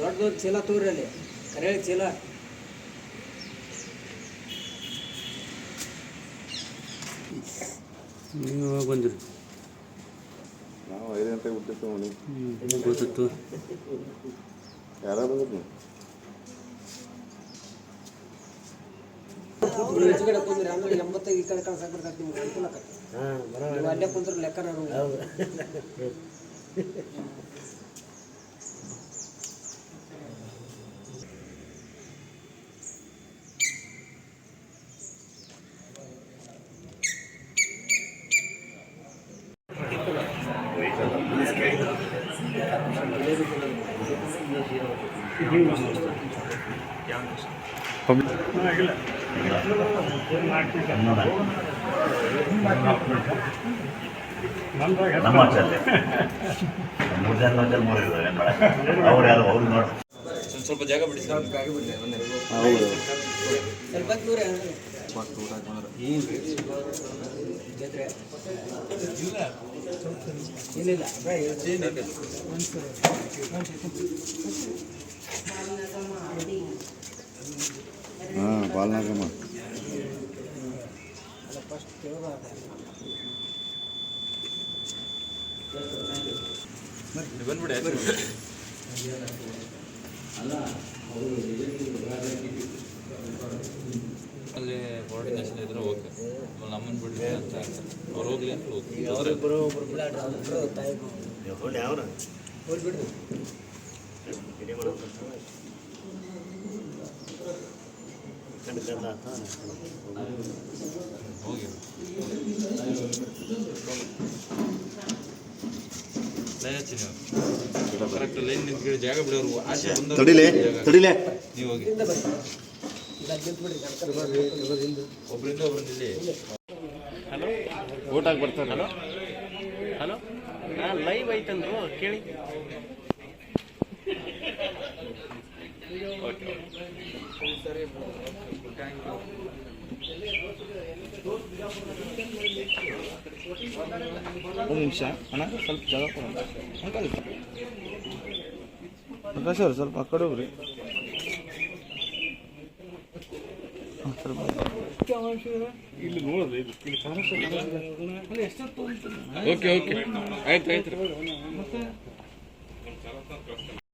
ದೊಡ್ಡ ದೊಡ್ಡ ಚೀಲ ತೂರಿ ಅಲ್ಲಿ. ಕರೆ ಚೀಲ. ನೀವು ಯಾವಾಗ ಬಂದ್ರಿ ನಾವು ಐದು ಗಂಟೆಗೆ ಬಿಟ್ಟಿತ್ತು ಮನೆ ಗೊತ್ತಿತ್ತು ಯಾರ ಬಂದಿರಿ ನೀವು ಈಚೆ ಕಡೆ ಕುಂದ್ರಿ ಆಮೇಲೆ ಎಂಬತ್ತೈದು ಈ ಕಡೆ ಕಳ್ಸಕ್ಕೆ ಬರ್ತೈತೆ ನಿಮ್ಗೆ ಅನುಕೂಲ ಆಕತಿ ಅಲ್ಲೇ ಕುಂತ್ರ ಲೆಕ್ಕ ನಾನು ನಮ್ಮ ಚಲ್ಲಿ ಮೂರು ಜನ ಮಧ್ಯೆ ಮೂರು ಇದ್ದಾರೆ ಅವ್ರು ಯಾರು ಅವ್ರು ನೋಡಿ ಸ್ವಲ್ಪ ಜಾಗ ಬಿಡಿ. ಸರ್ ಹೌದು. ಸ್ವಲ್ಪ ದೂರ ಜಾತ್ರೆ ಏನಿಲ್ಲ ಬಾ, ಹೇಳ್ತೀನಿ. ಹಾಂ ಬಾಲ್ನಾಗಮ್ಮ ಅಲ್ಲ ಫಸ್ಟ್ ಅಲ್ಲಿ ಕೋಆರ್ಡಿನೇಷನ್ ಇದ್ರೆ ಓಕೆ ನಮ್ಮನ್ನು ಬಿಡಲಿ ಅಂತ ಅವ್ರು ಹೋಗ್ಲಿ ಅಂತ ಹೋಗ್ತೀವಿ. ಅವರಿಬ್ಬರು ಹೋಗಿ. ನೀವು ಕರೆಕ್ಟ್ ಲೈನ್ ನಿಂತ್ಕೊಳ್ಳಿ ಜಾಗ ಬಿಡೋರು ಆಚೆ ಬಂದ ತಡಿಲೆ. ತಡಿಲೆ ನೀವು ಹೋಗಿ. ಒಬ್ರಿಂದ ಒಬ್ರಿಂದ ಇಲ್ಲಿ ಊಟ ಬರ್ತಾರೆ ಹಲೋ? ಹಲೋ? ನಾ ಲೈವ್ ಐತಂದ್ರು ಕೇಳಿ. ಓಕೆ ಒಂದು ನಿಮಿಷ. ಅಣ್ಣ ಸ್ವಲ್ಪ ಜಾಗ ಕೊಡೋಣ ಅಂಕಲ್ ಪ್ರಕಾಶ್ ಅವ್ರು ಸ್ವಲ್ಪ ಆ ಕಡೆ ಹೋಗ್ರಿ ಹಾಂ, ಸ್ವಲ್ಪ ಇಲ್ಲಿ ನೋಡಿದ್ರೆ ಇಲ್ಲಿ ಇಲ್ಲಿ ಓಕೆ ಓಕೆ ಆಯ್ತು ಆಯ್ತು.